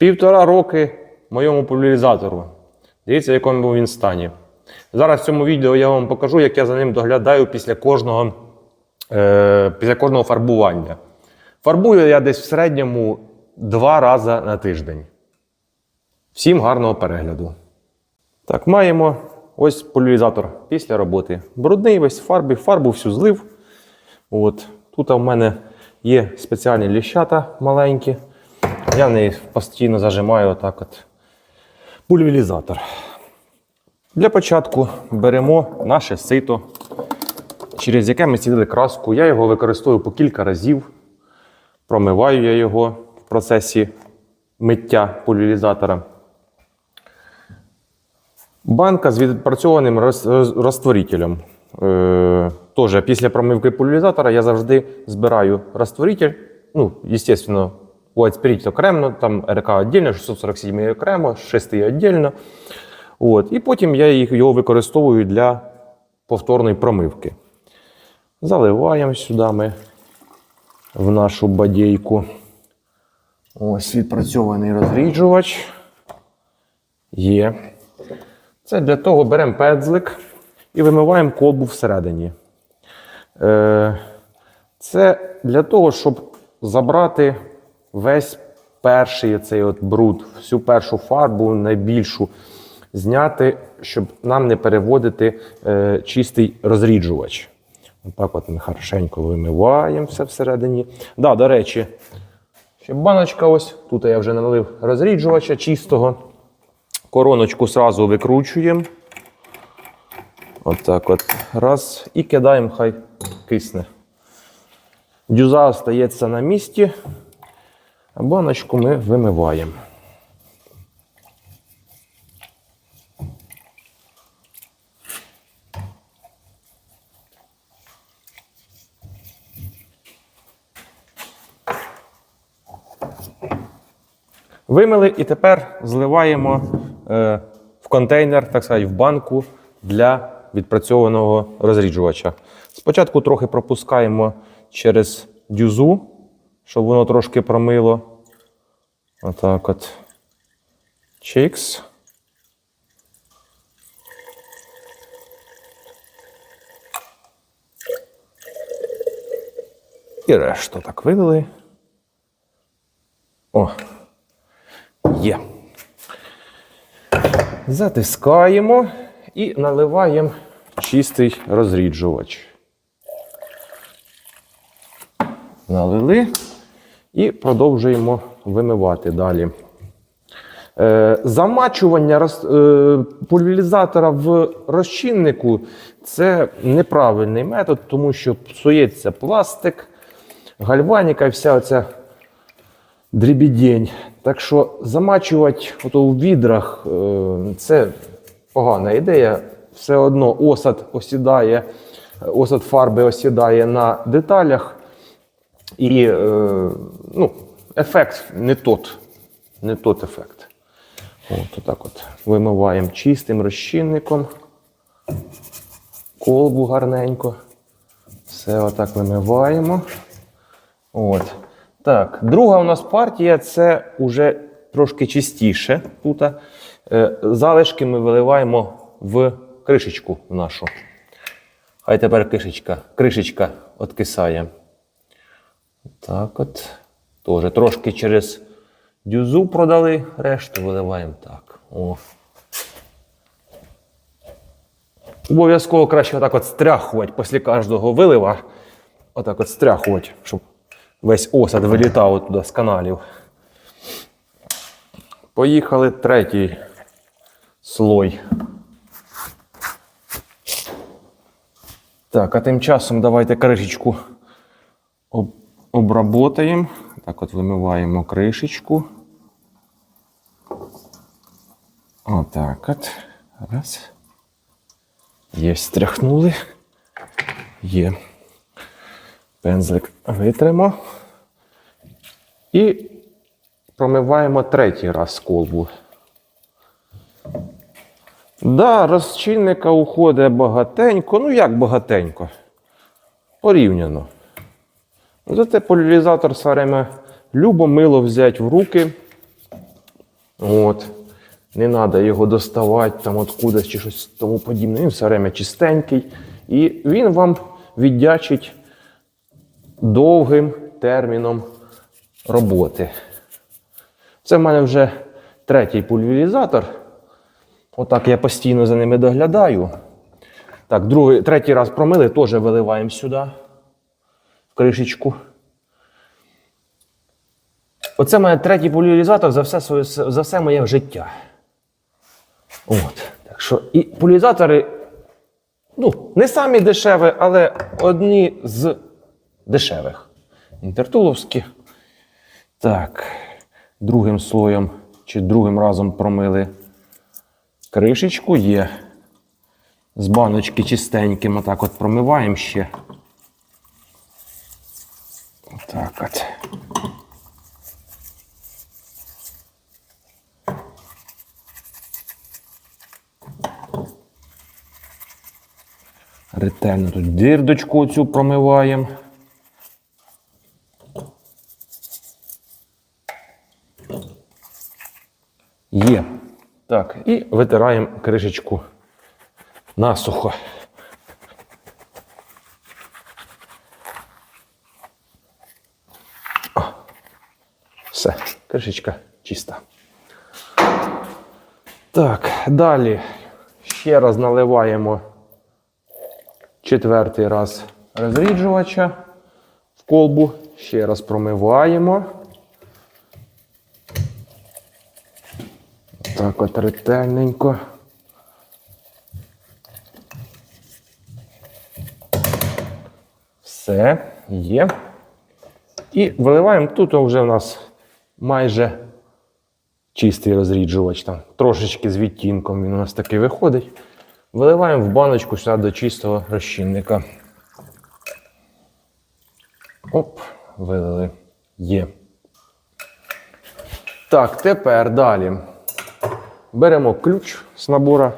Півтора роки моєму поляризатору. Дивіться, в якому він стані. Зараз в цьому відео я вам покажу, як я за ним доглядаю після кожного, е, після кожного фарбування. Фарбую я десь в середньому два рази на тиждень. Всім гарного перегляду. Так, маємо ось поляризатор після роботи. Брудний весь в фарбу всю злив. От. Тут у мене є спеціальні ліщата маленькі. Я в неї постійно зажимаю отак от пульверізатор. Для початку беремо наше сито, через яке ми цілили краску. Я його використовую по кілька разів. Промиваю я його в процесі миття пульверізатора. Банка з відпрацьованим роз- роз- розтворителем. Е, Тоже після промивки пульверізатора я завжди збираю розтворитель. Ну, звісно, у Spirit окремо, там РК віддільно, 647 окремо, 6 віддільно. От. І потім я їх, його використовую для повторної промивки. Заливаємо сюди ми в нашу бадейку. Ось відпрацьований розріджувач. Є. Це для того беремо пензлик і вимиваємо колбу всередині. Е, Це для того, щоб забрати весь перший цей от бруд, всю першу фарбу, найбільшу, зняти, щоб нам не переводити е, чистий розріджувач. Отак от ми хорошенько вимиваємо все всередині. Да, до речі, ще баночка ось. Тут я вже налив розріджувача чистого. Короночку сразу викручуємо. Отак от. Раз. І кидаємо, хай кисне. Дюза остається на місці, баночку ми вимиваємо. Вимили і тепер зливаємо е, в контейнер, так сказати, в банку для відпрацьованого розріджувача. Спочатку трохи пропускаємо через дюзу, щоб воно трошки промило. Отак от. Чикс. І решту так вилили. О, Є. Затискаємо і наливаємо чистий розріджувач. Налили і продовжуємо вимивати далі. Е, замачування е, пульверізатора в розчиннику це неправильний метод, тому що псується пластик, гальваніка і вся оця дрібідень. Так що замачувати ото у відрах е, це погана ідея. Все одно осад осідає, осад фарби осідає на деталях, і е, ну, ефект не тот. Не тот ефект. От, отак от. Вимиваємо чистим розчинником. Колбу гарненько. Все отак вимиваємо. От. Так, друга у нас партія це вже трошки чистіше. Тут е, залишки ми виливаємо в кришечку нашу. Хай тепер кришечка, кришечка откисає. Так от. Тоже трошки через дюзу продали, решту виливаємо так. О. Обов'язково краще отак от стряхувати після кожного вилива. Отак от стряхувати, щоб весь осад вилітав туди з каналів. Поїхали третій слой. Так, а тим часом давайте кришечку об, обработаємо. Так от вимиваємо кришечку. Отак от. Раз. Є, стряхнули. Є. Пензлик витримо. І промиваємо третій раз колбу. Да, розчинника уходить багатенько. Ну як багатенько? Порівняно. Зате поляризатор все время любо мило взяти в руки, От. Не треба його доставати там откудись чи щось тому подібне. Він все время чистенький. І він вам віддячить довгим терміном роботи. Це в мене вже третій пульверізатор. Отак я постійно за ними доглядаю. Так, другий, третій раз промили, теж виливаємо сюди, кришечку. Оце мене третій пульверізатор за все, своє, за все моє життя. От. Так що і пульверізатори, ну, не самі дешеві, але одні з дешевих. Інтертуловські. Так, другим слоєм чи другим разом промили кришечку є. З баночки чистеньким, отак от промиваємо ще. Так от. Ретельно тут дирдочку цю промиваємо. Є. Так, і витираємо кришечку насухо. О, все, кришечка чиста. Так, далі ще раз наливаємо четвертий раз розріджувача в колбу, ще раз промиваємо. Так от ретельненько. Все, є. І виливаємо. Тут вже у нас майже чистий розріджувач. Там трошечки з відтінком він у нас такий виходить. Виливаємо в баночку сюди до чистого розчинника. Оп, вилили. Є. Так, тепер далі. Беремо ключ з набора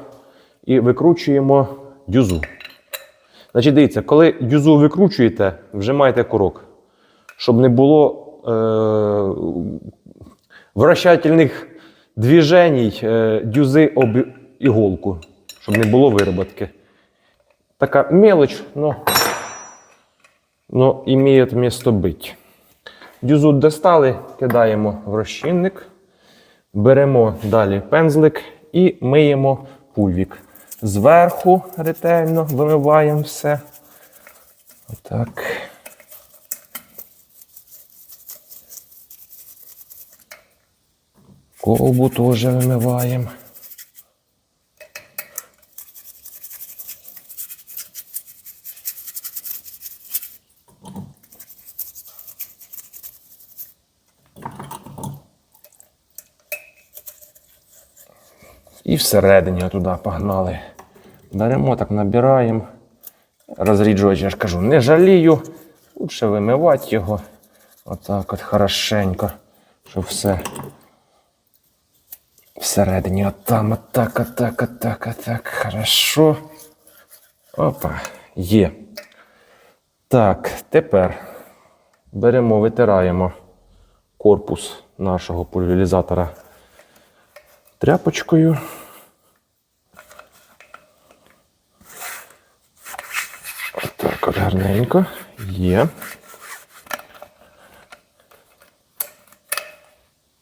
і викручуємо дюзу. Значить, дивіться, коли дюзу викручуєте, вжимайте курок, щоб не було е- вращательних движень е дюзи об іголку, щоб не було вироботки. Така мелоч, но, но имеет місто бить. Дюзу достали, кидаємо в розчинник. Беремо далі пензлик і миємо пульвік. Зверху ретельно вимиваємо все. Отак. Колбу теж вимиваємо. І всередині туди погнали. Беремо, так набираємо. Розріджувач, я ж кажу, не жалію. Лучше вимивати його. Отак от хорошенько. Щоб все всередині. Отам, отак, отак, отак, отак. Хорошо. Опа, є. Так, тепер беремо, витираємо корпус нашого пульверізатора тряпочкою. Так, от гарненько. Є.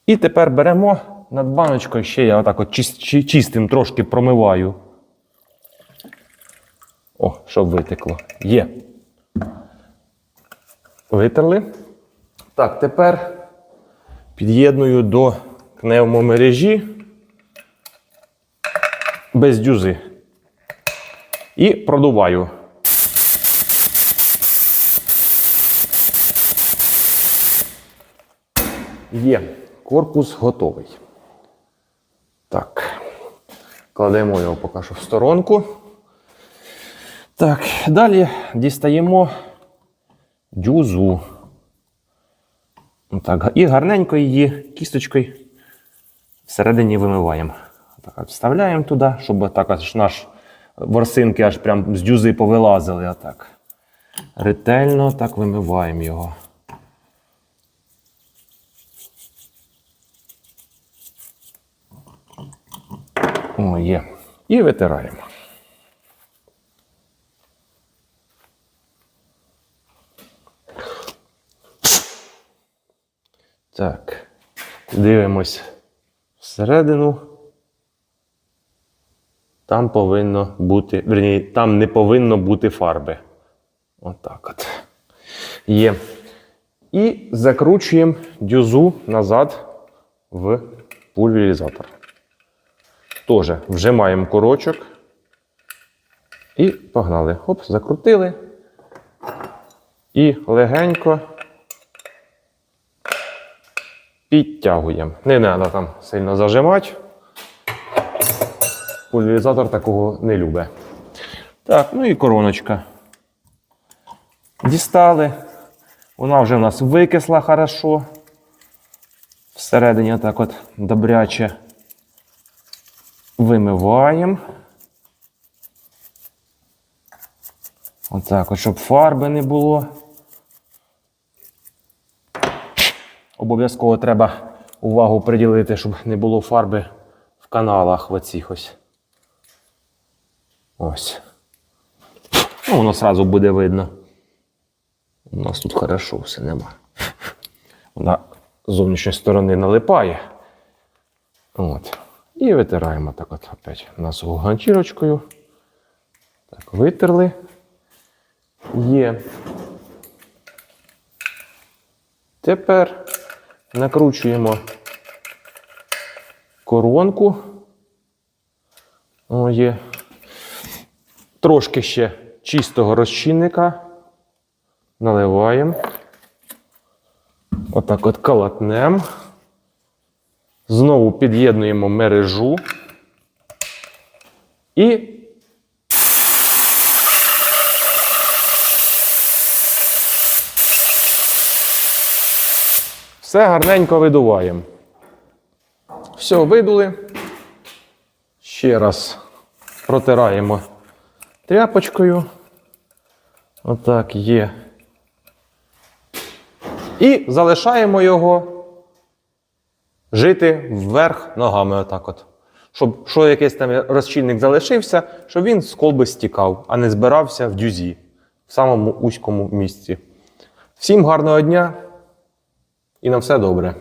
І тепер беремо над баночкою, ще я отак от чистим трошки промиваю. О, щоб витекло. Є. Витерли. Так, тепер під'єдную до пневмомережі без дюзи. І продуваю. Є. Корпус готовий. Так. Кладемо його поки що в сторонку. Так, далі дістаємо дюзу. Так, і гарненько її кісточкою всередині вимиваємо. Так, вставляємо туди, щоб так аж наш ворсинки аж прям з дюзи повилазили. Отак. Ретельно так вимиваємо його. О, є. І витираємо. Так. Дивимось всередину. Там повинно бути, верні, там не повинно бути фарби. Отак от. Є. І закручуємо дюзу назад в пульверізатор. Теж вжимаємо корочок. І погнали. Хоп, закрутили. І легенько підтягуємо. Не треба там сильно зажимати. Пульверізатор такого не любить. Так, ну і короночка. Дістали. Вона вже в нас викисла хорошо. Всередині так от добряче вимиваємо. Отак, от, щоб фарби не було. Обов'язково треба увагу приділити, щоб не було фарби в каналах в оцих ось. Ось. Ну, воно одразу буде видно. У нас тут хорошо все нема. Вона з зовнішньої сторони налипає. От. І витираємо так от опять насуху ганчірочкою. Так, витерли. Є. Тепер накручуємо коронку. О, є. Трошки ще чистого розчинника. Наливаємо. Отак от калатнем. Знову під'єднуємо мережу. І все гарненько видуваємо. Все, видули. Ще раз протираємо тряпочкою. Отак є. І залишаємо його жити вверх ногами. Отак от. Щоб що якийсь там розчинник залишився, щоб він з колби стікав, а не збирався в дюзі, в самому узькому місці. Всім гарного дня і на все добре.